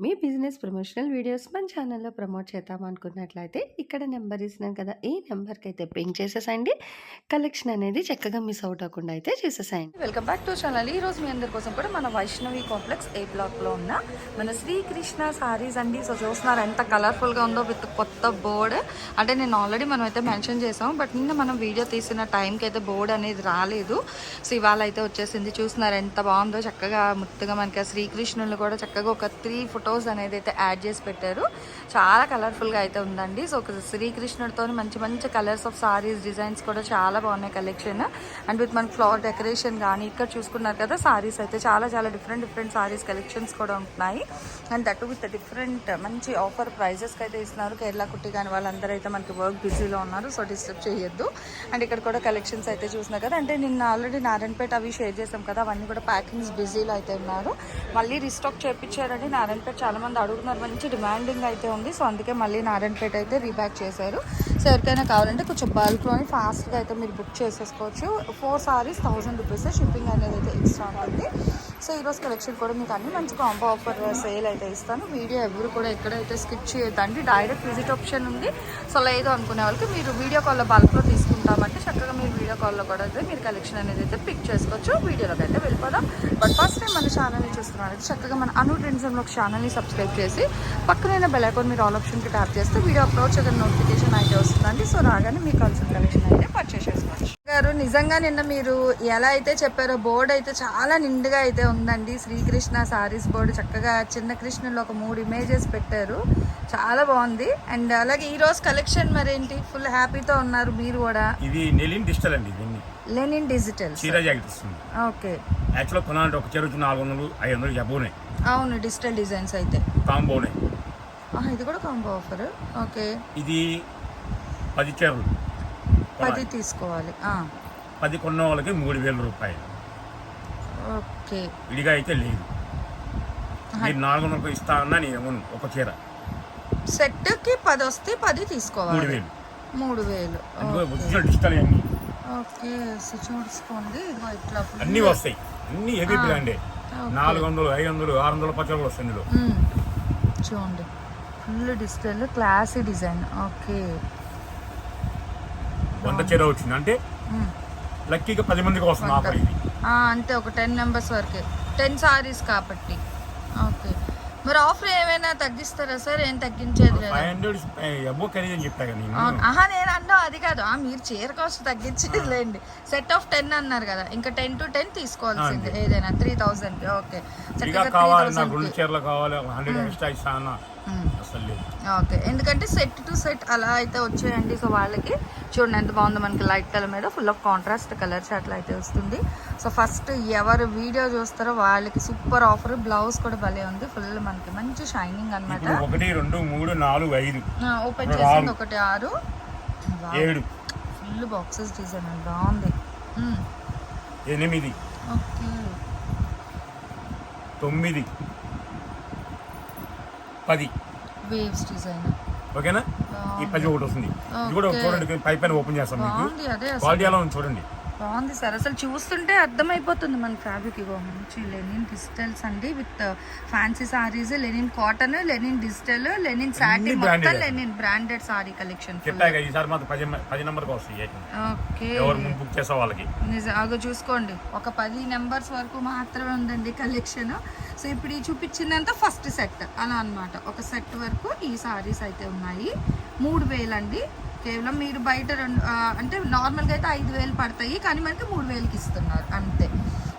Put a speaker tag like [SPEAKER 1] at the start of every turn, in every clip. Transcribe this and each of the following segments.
[SPEAKER 1] మీ business promotional videos మన ఛానల్‌లో promote చేద్దాం అనుకున్నట్లయితే ఇక్కడ నెంబర్ ఇస్తున్నాను కదా! ఈ నెంబర్కి అయితే పింక్ చేసేసండి. కలెక్షన్ అనేది చక్కగా మిస్ అవుట్ అవ్వకుండా అయితే చేసేసాయండి
[SPEAKER 2] వెల్కమ్ బ్యాక్ టు ఛానల్. ఈ రోజు మీ అందరి కోసం కూడా మన వైష్ణవి కాంప్లెక్స్ ఏ బ్లాక్లో ఉన్న మన శ్రీకృష్ణ సారీస్ అండి. సో చూస్తున్నారు ఎంత కలర్ఫుల్గా ఉందో విత్ కొత్త బోర్డ్. అంటే నేను ఆల్రెడీ మనం అయితే మెన్షన్ చేసాం బట్ నిన్న మనం వీడియో తీసిన టైంకి అయితే బోర్డ్ అనేది రాలేదు. సో ఇవాళ అయితే వచ్చేసింది. చూస్తున్నారు ఎంత బాగుందో చక్కగా ముత్తుగా మనకి ఆ శ్రీకృష్ణులు కూడా చక్కగా ఒక త్రీ ఫుట్ ఫొటోస్ అనేది అయితే యాడ్ చేసి పెట్టారు. చాలా కలర్ఫుల్గా అయితే ఉందండి. సో శ్రీకృష్ణుడితో మంచి మంచి కలర్స్ ఆఫ్ సారీస్ డిజైన్స్ కూడా చాలా బాగున్నాయి కలెక్షన్. అండ్ విత్ మన ఫ్లవర్ డెకరేషన్ కానీ ఇక్కడ చూసుకున్నారు కదా సారీస్ అయితే చాలా చాలా డిఫరెంట్ డిఫరెంట్ సారీస్ కలెక్షన్స్ కూడా ఉంటున్నాయి. అండ్ దట్ విత్ డిఫరెంట్ మంచి ఆఫర్ ప్రైజెస్కి అయితే ఇస్తున్నారు. కేరళ కుట్టి కానీ వాళ్ళందరూ అయితే మనకి వర్క్ బిజీలో ఉన్నారు సో డిస్టర్బ్ చేయొద్దు. అండ్ ఇక్కడ కూడా కలెక్షన్స్ అయితే చూసినా కదా అంటే నిన్న ఆల్రెడీ నారాయణపేట అవి షేర్ చేసాం కదా అవన్నీ కూడా ప్యాకింగ్స్ బిజీలో అయితే ఉన్నారు. మళ్ళీ రీస్టాక్ చేయించారండి నారాయణపేట చాలామంది అడుగుతున్నారు మంచి డిమాండింగ్ అయితే ఉంది. సో అందుకే మళ్ళీ నారాయణపేట అయితే రీబ్యాక్ చేశారు. సో ఎవరికైనా కావాలంటే కొంచెం బల్క్లోని ఫాస్ట్గా అయితే మీరు బుక్ చేసేసుకోవచ్చు. Four saris thousand rupees shipping అనేది అయితే ఎక్స్ట్రా ఉంటుంది. సో ఈరోజు కలెక్షన్ కూడా మీకు అన్ని మంచి కాంబో ఆఫర్ సేల్ అయితే ఇస్తాను. వీడియో ఎవరు కూడా ఎక్కడైతే స్కిప్ చేయొద్దండి. డైరెక్ట్ విజిట్ ఆప్షన్ ఉంది. సో లేదు అనుకునే వాళ్ళకి మీరు వీడియో కాల్లో బల్క్లో తీసుకుంటామంటే చక్కగా మీరు వీడియో కాల్లో కూడా అయితే మీరు కలెక్షన్ అనేది అయితే పిక్ చేసుకోవచ్చు. వీడియోలోకి అయితే వెళ్ళిపోదాం. బట్ ఫస్ట్ టైం మన ఛానల్ని చూస్తున్నారు చక్కగా మన అను ట్రెండ్స్లో ఛానల్ని సబ్స్క్రైబ్ చేసి పక్కనైన బెల్ ఐకాన్ మీరు ఆల్ ఆప్షన్కి ట్యాప్ చేస్తే వీడియో అప్లోడ్ చేయడం నోటిఫికేషన్ అయితే వస్తుందండి. సో రాగానే మీకు కలిసిన కలెక్షన్ అయితే పర్చేస్ చేసుకోవచ్చు. గారు నిజంగా నిన్న మీరు ఎలా అయితే చెప్పారో బోర్డు అయితే చాలా నిండుగా అయితే ఉందండి. శ్రీకృష్ణ సారీస్ బోర్డు చక్కగా చిన్న కృష్ణులో ఒక మూడు ఇమేజెస్ పెట్టారు. చాలా బాగుంది. అండ్ అలాగే ఈ రోజు కలెక్షన్ మరేంటి? ఫుల్ హ్యాపీతో ఉన్నారు మీరు కూడా.
[SPEAKER 3] ఇది నెలిన్ డిజిటల్ అండి
[SPEAKER 2] లెనిన్ డిజిటల్
[SPEAKER 3] చీర జాకెట్ ఇస్తుంది.
[SPEAKER 2] ఓకే.
[SPEAKER 3] యాక్చువల్గా కొనాలంటే ఒక చీర నాలుగు వందలు ఐదు వందలు
[SPEAKER 2] అవును డిజిటల్ డిజైన్స్ అయితే.
[SPEAKER 3] కాంబోనే
[SPEAKER 2] ఇది కూడా కాంబో ఆఫర్ ఓకే.
[SPEAKER 3] ఇది పది చీరలు.
[SPEAKER 2] పది. తీసుకోవాలి.
[SPEAKER 3] పది కొన్న వాళ్ళకి మూడు వేల రూపాయలు.
[SPEAKER 2] ఓకే.
[SPEAKER 3] విడిగా అయితే లేదు. మీరు నాలుగు వందలకు ఇస్తా అన్నా నేను ఒక చీర.
[SPEAKER 2] సెట్కి పది వస్తే పది
[SPEAKER 3] మూడు
[SPEAKER 2] తీసుకోవాలి
[SPEAKER 3] వేలు.
[SPEAKER 2] మూడు వేలు. ఓకే.
[SPEAKER 3] ఒరిజినల్ డిజిటల్ అన్ని
[SPEAKER 2] ఓకే చూసుకోండి. ఇట్లా
[SPEAKER 3] అన్నీ వస్తాయి. అన్ని హెవీ. బ్రాండే. నాలుగు వందలు ఐదు వందలు ఆరు వందల పచ్చలు ఇందులో
[SPEAKER 2] మ్మ్. చూడండి. Full digital classy design. Okay.
[SPEAKER 3] వంద చీర వచ్చింది. అంటే. లక్కీగా పది మందికి వస్తుంది ఆఫర్ ఇది.
[SPEAKER 2] అంతే ఒక టెన్ మెంబర్స్ వరకే. టెన్ సారీస్ కాబట్టి. ఓకే. మరి ఆఫర్ ఏమైనా తగ్గిస్తారా సార్? ఏం తగ్గించేది లేదా?
[SPEAKER 3] ఫైవ్ హండ్రెడ్ అబ్బో ఖరీదు అని చెప్పా కదా.
[SPEAKER 2] ఆహా నేను అన్నా అది కాదు. ఆ, మీరు చీర కాస్ట్ తగ్గించేది లేండి సెట్ ఆఫ్ టెన్ అన్నారు కదా. ఇంకా టెన్ టు టెన్ తీసుకోవాల్సిందే. ఏదైనా. Three thousand okay. చక్కగా
[SPEAKER 3] కావాలి నాకు రెండు చీరలు కావాలి హండ్రెడ్ ఎక్స్ట్రా. అసలు లేదు.
[SPEAKER 2] ఓకే. ఎందుకంటే సెట్ టు సెట్ అలా అయితే వచ్చాయండి. సో వాళ్ళకి చూడండి ఎంత బాగుందో మనకి లైట్ కలర్ మీద ఫుల్ ఆఫ్ కాంట్రాస్ట్ కలర్స్ అట్లా అయితే వస్తుంది. సో ఫస్ట్ ఎవరు వీడియో చూస్తారో వాళ్ళకి సూపర్ ఆఫర్. బ్లౌజ్ కూడా భలే ఉంది. ఫుల్ మనకి మంచి షైనింగ్ అనమాట
[SPEAKER 3] ఒకటి రెండు మూడు నాలుగు ఐదు.
[SPEAKER 2] ఓపెన్ చేసింది. ఒకటి ఆరు.
[SPEAKER 3] ఏడు.
[SPEAKER 2] ఫుల్ బాక్సెస్ డిజైన్ అండి. బాగుంది.
[SPEAKER 3] ఎనిమిది.
[SPEAKER 2] ఓకే.
[SPEAKER 3] తొమ్మిది. పది.
[SPEAKER 2] Waves design.
[SPEAKER 3] ఓకేనా? ఈ పది ఒకటి వస్తుంది. ఇది కూడా. చూడండి పై పైన ఓపెన్ చేస్తాం మీకు. క్వాలిటీ ఎలా ఉంది చూడండి.
[SPEAKER 2] బాగుంది సార్. అసలు చూస్తుంటే అర్థమైపోతుంది మన ఫ్యాబ్రిక్. ఇగో మంచి లెనిన్ డిజిటల్స్ అండి with fancy saris linen cotton linen digital linen
[SPEAKER 3] అన్ని
[SPEAKER 2] మొత్తం. Linen branded sari collection. Okay. నిజం చూసుకోండి. ఒక పది నెంబర్స్ వరకు మాత్రమే ఉందండి కలెక్షన్. సో ఇప్పుడు ఈ చూపించిందంతా ఫస్ట్ సెట్. అలా అన్నమాట. ఒక సెట్ వరకు ఈ సారీస్ అయితే ఉన్నాయి. మూడు వేలండి. కేవలం మీరు బయట రెండు అంటే నార్మల్గా అయితే ఐదు వేలు పడతాయి కానీ మనకి మూడు వేలకి ఇస్తున్నారు అంతే.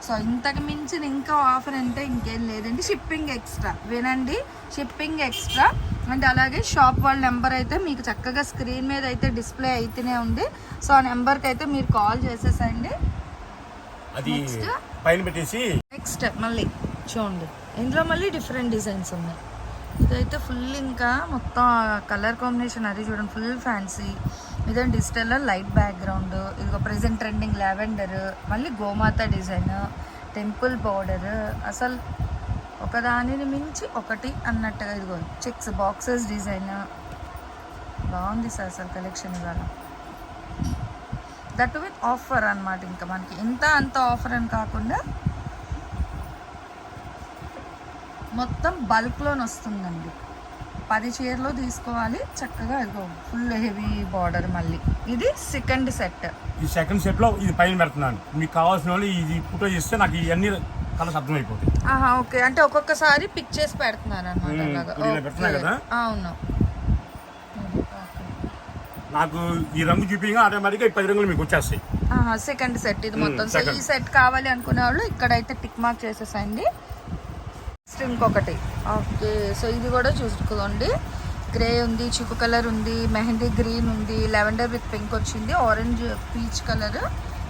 [SPEAKER 2] సో ఇంతకు మించిన ఇంకా ఆఫర్ అంటే ఇంకేం లేదండి. షిప్పింగ్ ఎక్స్ట్రా వినండి షిప్పింగ్ ఎక్స్ట్రా అండ్ అలాగే షాప్ వాళ్ళ నెంబర్ అయితే మీకు చక్కగా స్క్రీన్ మీద అయితే డిస్ప్లే అయితేనే ఉంది. సో ఆ నెంబర్కి అయితే మీరు కాల్ చేసేసండి.
[SPEAKER 3] అది
[SPEAKER 2] Next.
[SPEAKER 3] పైన పెట్టేసి
[SPEAKER 2] నెక్స్ట్ మళ్ళీ. చూడండి. ఇందులో మళ్ళీ డిఫరెంట్ డిజైన్స్ ఉన్నాయి. ఇదైతే ఫుల్ ఇంకా మొత్తం కలర్ కాంబినేషన్ అది చూడండి ఫుల్ ఫ్యాన్సీ ఇదే డిజిటల్ లైట్ బ్యాక్గ్రౌండ్ ఇదిగో ప్రెసెంట్ ట్రెండింగ్ లావెండర్ మళ్ళీ గోమాత డిజైన్ టెంపుల్ బోర్డర్ అసలు ఒకదానిని మించి ఒకటి అన్నట్టుగా ఇదిగో చెక్స్ బాక్సెస్ డిజైన్ బాగుంది సార్ అసలు కలెక్షన్ ఇవాళ. దట్ విత్ ఆఫర్ అన్నమాట ఇంకా మనకి. ఇంత అంత ఆఫర్ అని కాకుండా మొత్తం బల్క్లోని వస్తుందండి. పది చీరలు తీసుకోవాలి చక్కగా ఇదిగో ఫుల్ హెవీ బార్డర్ మళ్ళీ. ఇది సెకండ్ సెట్.
[SPEAKER 3] ఈ సెకండ్ సెట్లో ఇది పైన పెడుతున్నాను. మీకు కావాల్సిన వాళ్ళు ఇది ఫోటో చేస్తే నాకు ఇవన్నీ కలర్స్ అర్థమైపోతాయి.
[SPEAKER 2] ఆహా ఓకే. అంటే ఒక్కొక్కసారి పిక్ చేసి పెడుతున్నారు అనమాట.
[SPEAKER 3] కదా?
[SPEAKER 2] అవును.
[SPEAKER 3] నాకు ఈ రంగు చూపించగా ఆటోమేటిక్గా పది రంగులు మీకు వచ్చేస్తాయి.
[SPEAKER 2] Second set. ఇది మొత్తం. సో. ఈ సెట్ కావాలి అనుకునే వాళ్ళు ఇక్కడైతే టిక్ మార్క్ చేసేసండి. నెక్స్ట్ ఇంకొకటి. ఓకే సో ఇది కూడా చూసుకోండి. గ్రే ఉంది చిక్కు కలర్ ఉంది మెహందీ గ్రీన్ ఉంది లెవెండర్ విత్ పింక్ వచ్చింది ఆరెంజ్ పీచ్ కలర్.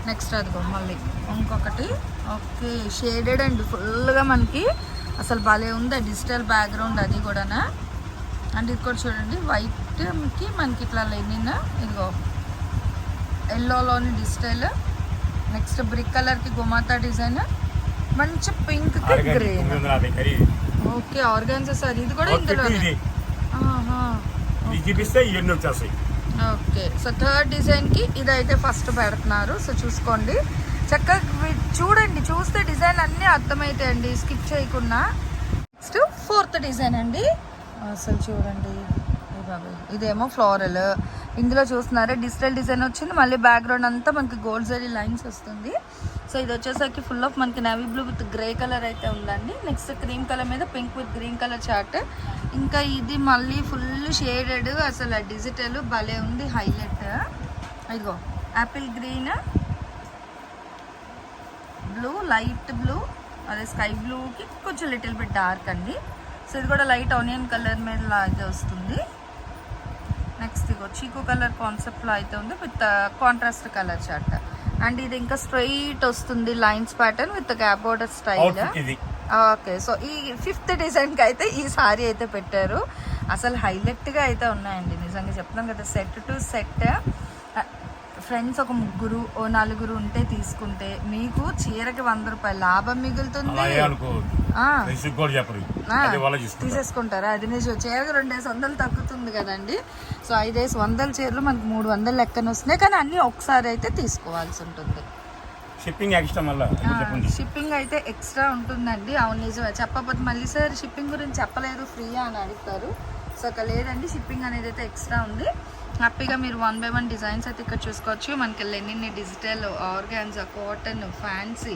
[SPEAKER 2] నెక్స్ట్ అదిగో మళ్ళీ ఇంకొకటి. ఓకే షేడెడ్ అండి ఫుల్గా మనకి అసలు భలే ఉంది డిజిటల్ బ్యాక్గ్రౌండ్ అది కూడానా. అండ్ ఇది కూడా చూడండి వైట్కి మనకి ఇట్లా లెనిన్ ఇదిగో ఎల్లోలోని డిజిటల్. నెక్స్ట్ బ్రిక్ కలర్కి గుమాతా డిజైన్. మంచి
[SPEAKER 3] ఆరుగా
[SPEAKER 2] గ్రీన్. ఓకే ఆర్గాన్జా సార్ ఇది కూడా
[SPEAKER 3] అవుట్ఫిట్
[SPEAKER 2] ఇందులోనే.
[SPEAKER 3] ఇది.
[SPEAKER 2] ఆహా.
[SPEAKER 3] ఇది చూపిస్తే ఇవన్నీ వచ్చేస్తాయి.
[SPEAKER 2] ఓకే సో థర్డ్ డిజైన్కి ఇదైతే ఫస్ట్ పెడుతున్నారు సో చూసుకోండి. చక్కగా చూడండి చూస్తే డిజైన్ అన్నీ అర్థమవుతాయండి స్కిప్ చేయకుండా. నెక్స్ట్ ఫోర్త్ డిజైన్ అండి. అసలు చూడండి. ఇదేమో ఫ్లోరల్. ఇందులో చూస్తున్నారా డిజిటల్ డిజైన్ వచ్చింది మళ్ళీ బ్యాక్గ్రౌండ్ అంతా మనకి గోల్డ్ జరీ లైన్స్ వస్తుంది. సో ఇది వచ్చేసరికి ఫుల్ ఆఫ్ మనకి navy blue with grey colour అయితే ఉందండి. నెక్స్ట్ క్రీమ్ కలర్ మీద pink with green colour chart ఇంకా ఇది మళ్ళీ ఫుల్ షేడెడ్ అసలు డిజిటల్ భలే ఉంది హైలైట్ ఇదిగో apple green blue light blue అదే స్కై బ్లూకి కొంచెం లిటిల్ బిట్ డార్క్ అండి. సో ఇది కూడా లైట్ ఆనియన్ కలర్ మీద లాగే వస్తుంది. నెక్స్ట్ ఇగో చీకు కలర్ కాన్సెప్ట్లో అయితే ఉంది with contrast colour chart and ఇది ఇంకా స్ట్రైట్ వస్తుంది lines pattern with gap border style. Okay so ఈ ఫిఫ్త్ డిజైన్కి అయితే ఈ సారీ అయితే పెట్టారు. అసలు హైలైట్గా అయితే ఉన్నాయండి నిజంగా చెప్తున్నాం కదా సెట్ టు సెట్. ఫ్రెండ్స్ ఒక ముగ్గురు ఓ నలుగురు ఉంటే తీసుకుంటే మీకు చీరకి వంద రూపాయలు లాభం మిగులుతుంది. తీసేసుకుంటారా? అది నిజం. చీరకు రెండేసి వందలు తగ్గుతుంది కదండి. సో ఐదేసి వందల చీరలు మనకి మూడు వందలు లెక్కన వస్తున్నాయి. కానీ అన్నీ ఒకసారి అయితే తీసుకోవాల్సి ఉంటుంది.
[SPEAKER 3] షిప్పింగ్ ఎక్స్ట్రా మళ్ళీ.
[SPEAKER 2] షిప్పింగ్ అయితే ఎక్స్ట్రా ఉంటుందండి. అవును నిజమే. చెప్పకపోతే మళ్ళీ సార్ షిప్పింగ్ గురించి చెప్పలేదు. ఫ్రీయా? అని అడుగుతారు. సో అక్కడ లేదండి. షిప్పింగ్ అనేది అయితే ఎక్స్ట్రా ఉంది. హ్యాపీగా మీరు వన్ బై వన్ డిజైన్స్ అయితే ఇక్కడ చూసుకోవచ్చు. మనకి linen digital organza cotton fancy.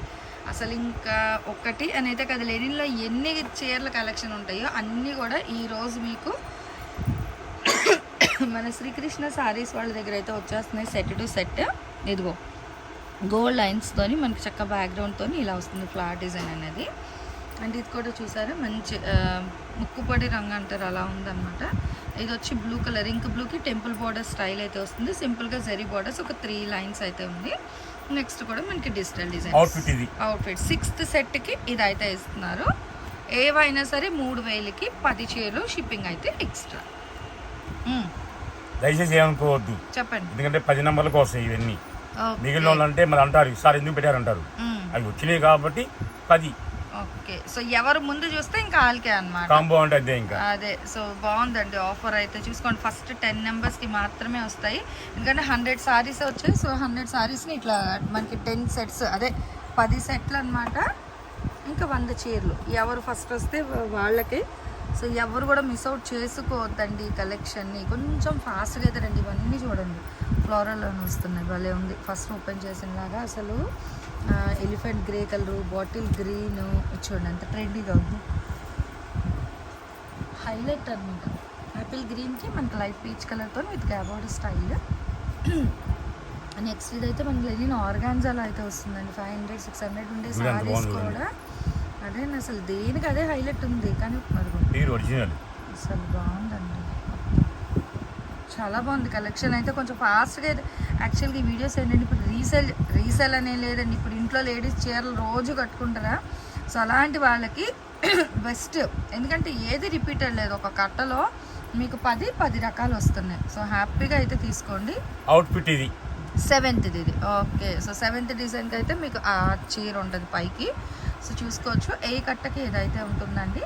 [SPEAKER 2] అసలు ఇంకా ఒకటి అని అయితే కదా లెనిన్లో ఎన్ని చీరల కలెక్షన్ ఉంటాయో అన్నీ కూడా ఈరోజు మీకు మన శ్రీకృష్ణ సారీస్ వాళ్ళ దగ్గర అయితే వచ్చేస్తున్నాయి సెట్ టు సెట్ ఇదిగో గోల్డ్ లైన్స్తో మనకి చక్క బ్యాక్గ్రౌండ్తోని ఇలా వస్తుంది ఫ్లవర్ డిజైన్ అనేది. అండ్ ఇది కూడా చూసారా మంచి ముక్కుపడి ముక్కుపొడి రంగు అంటారు అలా ఉందన్నమాట. ఇది వచ్చి బ్లూ కలర్ ఇంక్ బ్లూకి టెంపుల్ బార్డర్ స్టైల్ అయితే వస్తుంది. సింపుల్గా జరీ బార్డర్స్ ఒక త్రీ లైన్స్ అయితే ఉంది. నెక్స్ట్ కూడా మనకి డిజిటల్ డిజైన్
[SPEAKER 3] అవుట్ఫిట్
[SPEAKER 2] సిక్స్త్ సెట్కి ఇది అయితే ఇస్తున్నారు. ఏవైనా సరే మూడు వేలకి పది చీరలు షిప్పింగ్ అయితే ఎక్స్ట్రా
[SPEAKER 3] దయచేసి ఏమనుకోవద్దు.
[SPEAKER 2] చెప్పండి.
[SPEAKER 3] ఎందుకంటే పది నెంబర్లకు వస్తాయి ఇవన్నీ. మిగిలిన వాళ్ళు అంటే మరి అంటారు సార్ ఎందుకు పెట్టారంటారు?
[SPEAKER 2] మ్మ్.
[SPEAKER 3] అవి వచ్చినాయి కాబట్టి పది.
[SPEAKER 2] ఓకే. సో ఎవరు ముందు చూస్తే ఇంకా వాళ్ళకే
[SPEAKER 3] కాంబో అంటే అదే ఇంకా.
[SPEAKER 2] అదే. సో బాగుందండి ఆఫర్ అయితే. చూసుకోండి ఫస్ట్ టెన్ నెంబర్స్కి మాత్రమే వస్తాయి. ఎందుకంటే హండ్రెడ్ సారీస్ వచ్చాయి సో హండ్రెడ్ సారీస్ని ఇట్లా మనకి టెన్ సెట్స్ అదే పది సెట్లు అన్నమాట. ఇంకా వంద చీరలు. ఎవరు ఫస్ట్ వస్తే వాళ్ళకి. సో ఎవరు కూడా మిస్ అవుట్ చేసుకోవద్దండి ఈ కలెక్షన్ని కొంచెం ఫాస్ట్గా అయితే రండి. ఇవన్నీ చూడండి. ఫ్లోరల్ వస్తున్నాయి. భలే ఉంది. ఫస్ట్ ఓపెన్ చేసినలాగా అసలు. Elephant grey colour bottle green చూడండి ఎంత ట్రెండీగా ఉంది. హైలైట్ అనమాట యాపిల్ గ్రీన్కి మనకి లైట్ పీచ్ కలర్తో with gap border style next ఇదైతే మనకి లెనిన్ ఆర్గాన్జాలో అయితే వస్తుందండి. ఫైవ్ హండ్రెడ్ సిక్స్ హండ్రెడ్ ఉండే సారీస్ కూడా. అదే అసలు దేనికి అదే హైలైట్ ఉంది? కానీ అసలు బాగుందండి. చాలా బాగుంది కలెక్షన్ అయితే. కొంచెం ఫాస్ట్గా అయితే యాక్చువల్గా ఈ వీడియోస్ ఏంటంటే ఇప్పుడు రీసేల్ రీసేల్ అనే లేదండి. ఇప్పుడు ఇంట్లో లేడీస్ చీరలు రోజు కట్టుకుంటారా? సో అలాంటి వాళ్ళకి బెస్ట్ ఎందుకంటే ఏది రిపీటెడ్ లేదు ఒక కట్టలో మీకు పది పది రకాలు వస్తున్నాయి. సో హ్యాపీగా అయితే తీసుకోండి.
[SPEAKER 3] అవుట్ఫిట్ ఇది.
[SPEAKER 2] సెవెంత్ ఇది. ఓకే సో సెవెంత్ డిజైన్కి అయితే మీకు ఆ చీర ఉంటుంది పైకి. సో చూసుకోవచ్చు. ఏ కట్టకి ఏదైతే ఉంటుందండి.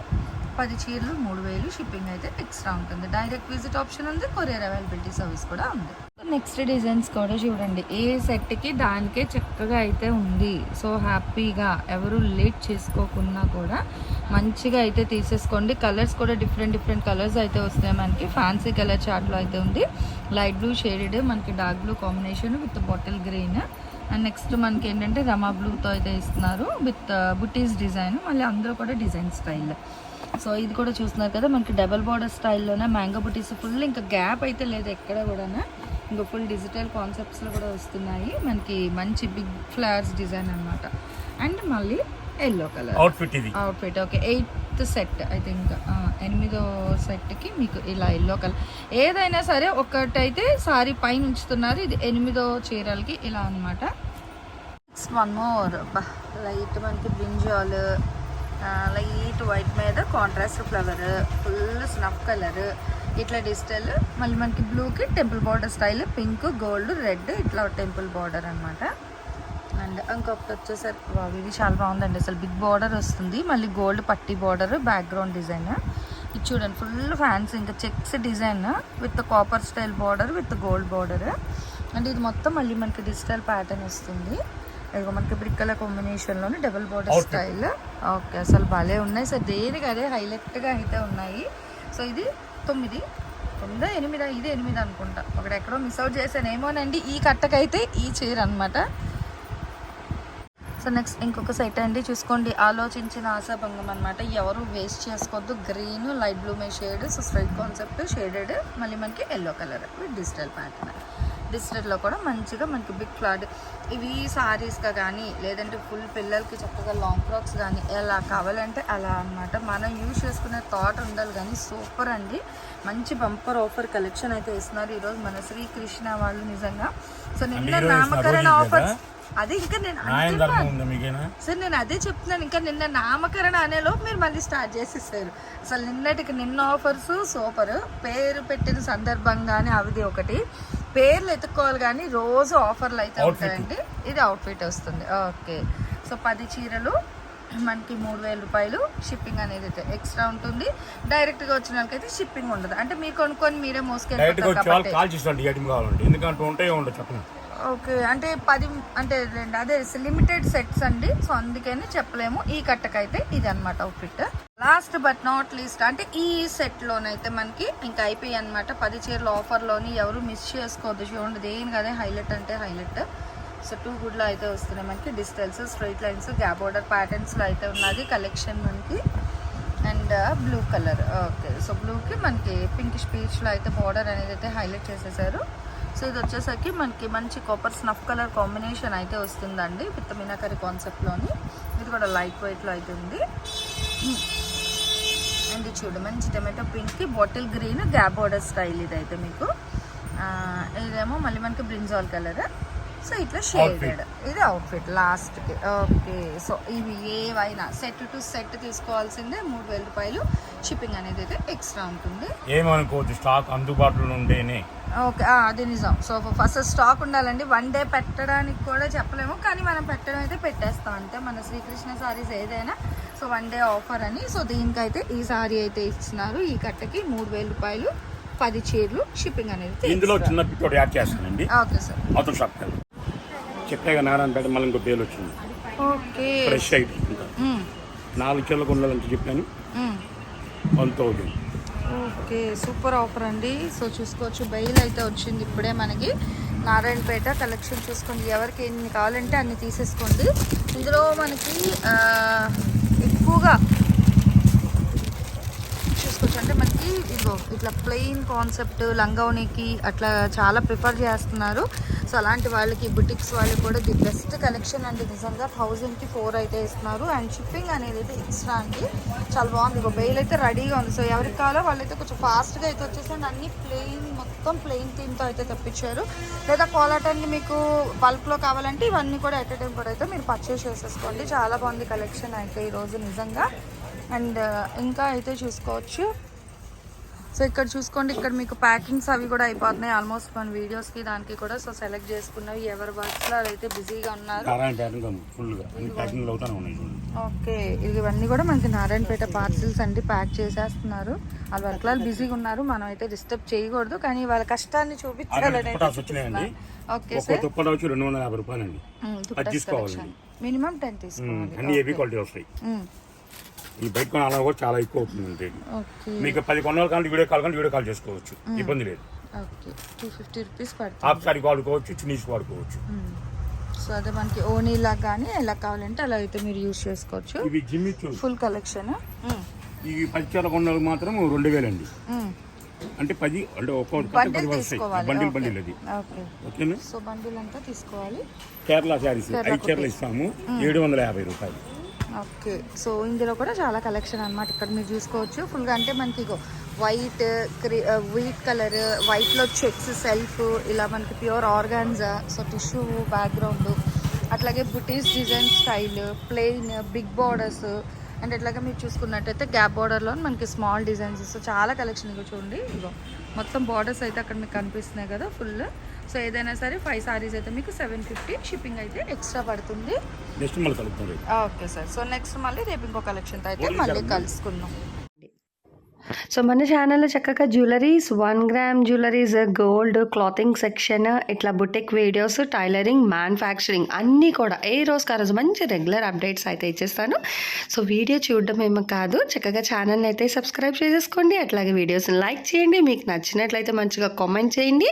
[SPEAKER 2] పది చీరలు మూడు వేలు షిప్పింగ్ అయితే ఎక్స్ట్రా ఉంటుంది. డైరెక్ట్ విజిట్ ఆప్షన్ ఉంది కొరియర్ అవైలబిలిటీ సర్వీస్ కూడా ఉంది. నెక్స్ట్ డిజైన్స్ కూడా చూడండి. ఏ సెట్కి దానికే చక్కగా అయితే ఉంది. సో హ్యాపీగా ఎవరు లేట్ చేసుకోకున్నా కూడా మంచిగా అయితే తీసేసుకోండి. కలర్స్ కూడా డిఫరెంట్ డిఫరెంట్ కలర్స్ అయితే వస్తాయి మనకి. ఫ్యాన్సీ కలర్ చార్ట్లో అయితే ఉంది. లైట్ బ్లూ షేడెడ్ మనకి dark blue combination with bottle green and next మనకి ఏంటంటే రమా బ్లూతో అయితే ఇస్తున్నారు. విత్ బుటీస్ డిజైన్ మళ్ళీ అందులో కూడా డిజైన్ స్టైల్ సో ఇది కూడా చూస్తున్నారు కదా మనకి డబల్ బార్డర్ స్టైల్లోనే మ్యాంగో బుటీస్ ఫుల్ ఇంకా గ్యాప్ అయితే లేదు ఎక్కడ కూడా ఇంకా ఫుల్ డిజిటల్ కాన్సెప్ట్స్లో కూడా వస్తున్నాయి. మనకి మంచి బిగ్ ఫ్లవర్స్ డిజైన్ అన్నమాట. అండ్ మళ్ళీ ఎల్లో కలర్
[SPEAKER 3] అవుట్ఫిట్ ఇది.
[SPEAKER 2] Outfit okay eighth set I think ఎనిమిదో సెట్కి మీకు ఇలా ఎల్లో కలర్ ఏదైనా సరే ఒకటైతే సారీ పైన ఉంచుతున్నారు. ఇది ఎనిమిదో చీరలకి ఇలా అనమాట వన్ మోర్ లైట్ మనకి బ్రింజాల్ లైట్ వైట్ మీద contrast flower full snuff colour. ఇట్లా డిజిటల్ మళ్ళీ మనకి బ్లూకి temple border style pink gold red ఇట్లా టెంపుల్ బార్డర్ అనమాట అండ్ ఇంకొకటి వచ్చేసరికి బాబు ఇది చాలా బాగుందండి. అసలు బిగ్ బార్డర్ వస్తుంది. మళ్ళీ గోల్డ్ పట్టి బార్డర్ బ్యాక్గ్రౌండ్ డిజైన్. ఇది చూడండి ఫుల్ ఫ్యాన్స్ ఇంకా checks design with copper style border with gold border. And ఇది మొత్తం మళ్ళీ మనకి డిజిటల్ ప్యాటర్న్ వస్తుంది. ఇదిగో మనకి బ్రిక్ కలర్ కాంబినేషన్లోని డబుల్ బార్డర్. స్టైల్ ఓకే అసలు భలే ఉన్నాయి. సార్ దేనికి అదే హైలైట్గా అయితే ఉన్నాయి. సో ఇది తొమ్మిది తొమ్మిదా ఎనిమిదా? ఇది ఎనిమిది అనుకుంటా. ఒకటి ఎక్కడో మిస్ అవుట్ చేశానేమోనండి. ఈ కట్టకైతే ఈ చీర అనమాట సో నెక్స్ట్ ఇంకొక సెట్ అండి. చూసుకోండి. ఆలోచించిన ఆశాభంగం అనమాట ఎవరు వేస్ట్ చేసుకోవద్దు. Green light బ్లూమే shade so straight concept shaded మళ్ళీ మనకి yellow colour with digital pattern డిజిటల్లో కూడా మంచిగా మనకి బిగ్ ఫ్లాడ్ ఇవి సారీస్గా కానీ లేదంటే ఫుల్ పిల్లలకి చక్కగా లాంగ్ ఫ్రాక్స్ కానీ ఎలా కావాలంటే అలా అన్నమాట. మనం యూజ్ చేసుకునే థాట్ ఉండాలి కానీ సూపర్ అండి. మంచి బంపర్ ఆఫర్ కలెక్షన్ అయితే ఇస్తున్నారు ఈరోజు మన శ్రీకృష్ణ వాళ్ళు నిజంగా. సో నిన్న నామకరణ ఆఫర్స్? అదే ఇంకా నేను సార్ నేను అదే చెప్తున్నాను. ఇంకా నిన్న నామకరణ అనేలోపు మీరు మళ్ళీ స్టార్ట్ చేసేసారు అసలు నిన్నటికి నిన్న ఆఫర్స్ సూపర్. పేరు పెట్టిన సందర్భంగానే అవిది ఒకటి. పేర్లు ఎత్తుక్కోవాలి కానీ రోజు ఆఫర్లు అయితే. ఉంటాయండి. ఇది అవుట్ఫిట్ వస్తుంది. ఓకే సో పది చీరలు మనకి మూడు వేల రూపాయలు షిప్పింగ్ అనేది అయితే ఎక్స్ట్రా ఉంటుంది. డైరెక్ట్గా వచ్చిన వాళ్ళకైతే షిప్పింగ్ ఉండదు. అంటే మీరు కొనుక్కొని మీరే కాబట్టి.
[SPEAKER 3] కాల్ చేసి ఎందుకంటే ఉంటాయో ఉండవు చెప్పండి.
[SPEAKER 2] ఓకే అంటే పది అంటే రెండు అదే లిమిటెడ్ సెట్స్ అండి. సో అందుకని చెప్పలేము. ఈ కట్టకైతే ఇది అనమాట outfit last but not least అంటే ఈ సెట్ లోనైతే మనకి ఇంకా అయిపోయి అనమాట పది చీరల ఆఫర్లోని ఎవరు మిస్ చేసుకోవద్దు. చూడండి దేనికి అదే హైలైట్ అంటే హైలైట్ సో టూ గుడ్లో అయితే వస్తున్నాయి మనకి. Digitals straight lines gap border ప్యాటర్న్స్లో అయితే ఉన్నది కలెక్షన్ మనకి. And blue colour okay so బ్లూకి మనకి పింక్ స్పీచ్లో అయితే బార్డర్ అనేది అయితే హైలైట్ చేసేసారు. సో ఇది వచ్చేసరికి మనకి మంచి కాపర్ స్నఫ్ కలర్ కాంబినేషన్ అయితే వస్తుందండి విత్ మీనాకరి కాన్సెప్ట్లోని ఇది కూడా లైట్ వెయిట్లో అయితే ఉంది. అండ్ చూడు మంచి tomato pink bottle green gap border style ఇదైతే మీకు. ఇదేమో మళ్ళీ మనకి బ్రింజాల్ కలర్ సో ఇట్లా షేడెడ్ ఇది అవుట్ఫిట్ లాస్ట్కి ఓకే సో ఇవి ఏవైనా సెట్ టు సెట్ తీసుకోవాల్సిందే మూడు వేల రూపాయలు షిప్పింగ్ అనేది అయితే ఎక్స్ట్రా ఉంటుంది.
[SPEAKER 3] ఏమనుకోవద్దు స్టాక్ అందుబాటులో ఉంటేనే.
[SPEAKER 2] ఓకే అది నిజం. సో ఫస్ట్ స్టాక్ ఉండాలండి. వన్ డే పెట్టడానికి కూడా చెప్పలేము కానీ మనం పెట్టడం అయితే పెట్టేస్తాం. అంతే మన శ్రీకృష్ణ సారీస్ ఏదైనా. సో వన్ డే ఆఫర్ అని. సో దీనికైతే ఈ సారీ అయితే ఇచ్చినారు. ఈ కట్టకి మూడు వేల రూపాయలు పది చీరలు షిప్పింగ్ అనేది
[SPEAKER 3] ఇందులో చిన్న పిక్ ఒకటి యాడ్ చేస్తానండి.
[SPEAKER 2] Okay sir.
[SPEAKER 3] అవతల షాప్ చెప్పాక నారాయణపేట మళ్ళీ ఇంకో పేరు వచ్చింది.
[SPEAKER 2] ఓకే.
[SPEAKER 3] Fresh item. నాలుగు చీరలకు ఉండాలని చెప్పాను. One thousand.
[SPEAKER 2] Okay super offer అండి. సో చూసుకోవచ్చు. బెయిల్ అయితే వచ్చింది ఇప్పుడే మనకి. నారాయణపేట కలెక్షన్ చూసుకోండి. ఎవరికి ఎన్ని కావాలంటే అన్ని తీసేసుకోండి. ఇందులో మనకి ఎక్కువగా చూసుకోవచ్చు. అంటే మనకి ఇదిగో ఇట్లా ప్లెయిన్ కాన్సెప్ట్ లంగౌనికి అట్లా చాలా ప్రిఫర్ చేస్తున్నారు. సో అలాంటి వాళ్ళకి బుటిక్స్ వాళ్ళకి కూడా ది బెస్ట్ కలెక్షన్ అండి. నిజంగా థౌజండ్కి ఫోర్ అయితే ఇస్తున్నారు. అండ్ షిప్పింగ్ అనేది అయితే ఎక్స్ట్రా అండి. చాలా బాగుంది. ఒక బెయిల్ అయితే రెడీగా ఉంది. సో ఎవరికి కావాలో వాళ్ళైతే కొంచెం ఫాస్ట్గా అయితే వచ్చేసండి అన్ని ప్లెయిన్ మొత్తం ప్లెయిన్ థీమ్తో అయితే తెప్పించారు. లేదా కోలాటాన్ని మీకు బల్క్లో కావాలంటే ఇవన్నీ కూడా ఎట్ టైం కూడా అయితే మీరు పర్చేస్ చేసేసుకోండి. చాలా బాగుంది కలెక్షన్ అయితే ఈరోజు నిజంగా. అండ్ uh, ఇంకా అయితే చూసుకోవచ్చు. సో ఇక్కడ చూసుకోండి ఇక్కడ మీకు ప్యాకింగ్స్ అవి కూడా అయిపోతున్నాయి. ఆల్మోస్ట్ మన వీడియోస్కి దానికి కూడా. సో సెలెక్ట్ చేసుకున్నవి ఎవరి వర్క్స్లో అయితే బిజీగా ఉన్నారు. ఓకే ఇవన్నీ కూడా మనకి నారాయణపేట పార్సిల్స్ అండి ప్యాక్ చేసేస్తున్నారు. వాళ్ళ వర్క్ వాళ్ళు బిజీగా ఉన్నారు. మనం అయితే డిస్టర్బ్ చేయకూడదు. కానీ వాళ్ళ కష్టాన్ని చూపించాలని ఓకే సార్. మినిమం టెన్ తీసుకోవాలి.
[SPEAKER 3] అన్ని ఏబీ క్వాలిటీ వస్తాయి.
[SPEAKER 2] ఉమ్,
[SPEAKER 3] ఈ బయట కొనాలి కూడా చాలా ఎక్కువ అవుతుంది మీకు పది కొనాలి కానీ వీడియో కాల్ కానీ వీడియో కాల్ చేసుకోవచ్చు. ఇబ్బంది లేదు. హాఫ్ సారీ వాడుకోవచ్చు చున్నీస్ వాడుకోవచ్చు.
[SPEAKER 2] సో అదే మనకి ఓనీలా కానీ ఎలా కావాలంటే అలా అయితే మీరు యూజ్ చేసుకోవచ్చు.
[SPEAKER 3] ఇవి జిమ్మి చూ-
[SPEAKER 2] ఫుల్ కలెక్షన్
[SPEAKER 3] ఇవి పది చీర కొన్న మాత్రం రెండు వేలండి. అంటే పది అంటే ఒక్కొక్క
[SPEAKER 2] బండిల్
[SPEAKER 3] బండిల్. బండిల్ అది.
[SPEAKER 2] ఓకే.
[SPEAKER 3] ఓకేనా?
[SPEAKER 2] సో బండిల్ అంతా తీసుకోవాలి.
[SPEAKER 3] కేరళ శారీస్
[SPEAKER 2] కేరళ
[SPEAKER 3] ఐదు చీరలు
[SPEAKER 2] కుర్తీస్.
[SPEAKER 3] ఇస్తాము. ఏడు వందల యాభై రూపాయలు.
[SPEAKER 2] ఓకే. సో ఇందులో కూడా చాలా కలెక్షన్ అన్నమాట ఇక్కడ మీరు చూసుకోవచ్చు. ఫుల్గా అంటే మనకి ఇగో వైట్ క్రీ వైట్ కలర్ వైట్లో చెక్స్ సెల్ఫ్ ఇలా మనకి pure organza so tissue background అట్లాగే butis design style plain big borders and అట్లాగే మీరు చూసుకున్నట్టయితే గ్యాప్ బార్డర్లో మనకి స్మాల్ డిజైన్స్ సో చాలా కలెక్షన్ ఇగో చూడండి. ఇగో మొత్తం బార్డర్స్ అయితే అక్కడ మీకు కనిపిస్తున్నాయి కదా ఫుల్. సో ఏదైనా సరే ఫైవ్ సారీస్ అయితే మీకు సెవెన్ ఫిఫ్టీ షిప్పింగ్ అయితే ఎక్స్ట్రా పడుతుంది.
[SPEAKER 3] నెక్స్ట్ మళ్ళీ కలుపుతాం రేపు.
[SPEAKER 2] ఓకే సార్ సో నెక్స్ట్ మళ్ళీ రేపు ఇంకో కలెక్షన్ అయితే మళ్ళీ కలుసుకుందాం.
[SPEAKER 1] సో మన ఛానల్లో చక్కగా jewelleries one gram jewelleries gold clothing section ఇట్లా బుటిక్ వీడియోస్ టైలరింగ్ మ్యానుఫ్యాక్చరింగ్ అన్నీ కూడా ఏ రోజుకి ఆ రోజు మంచి రెగ్యులర్ అప్డేట్స్ అయితే ఇచ్చేస్తాను. సో వీడియో చూడడం ఏమో కాదు. చక్కగా ఛానల్ని అయితే సబ్స్క్రైబ్ చేసేసుకోండి. అట్లాగే వీడియోస్ని లైక్ చేయండి. మీకు నచ్చినట్లయితే మంచిగా కామెంట్ చేయండి.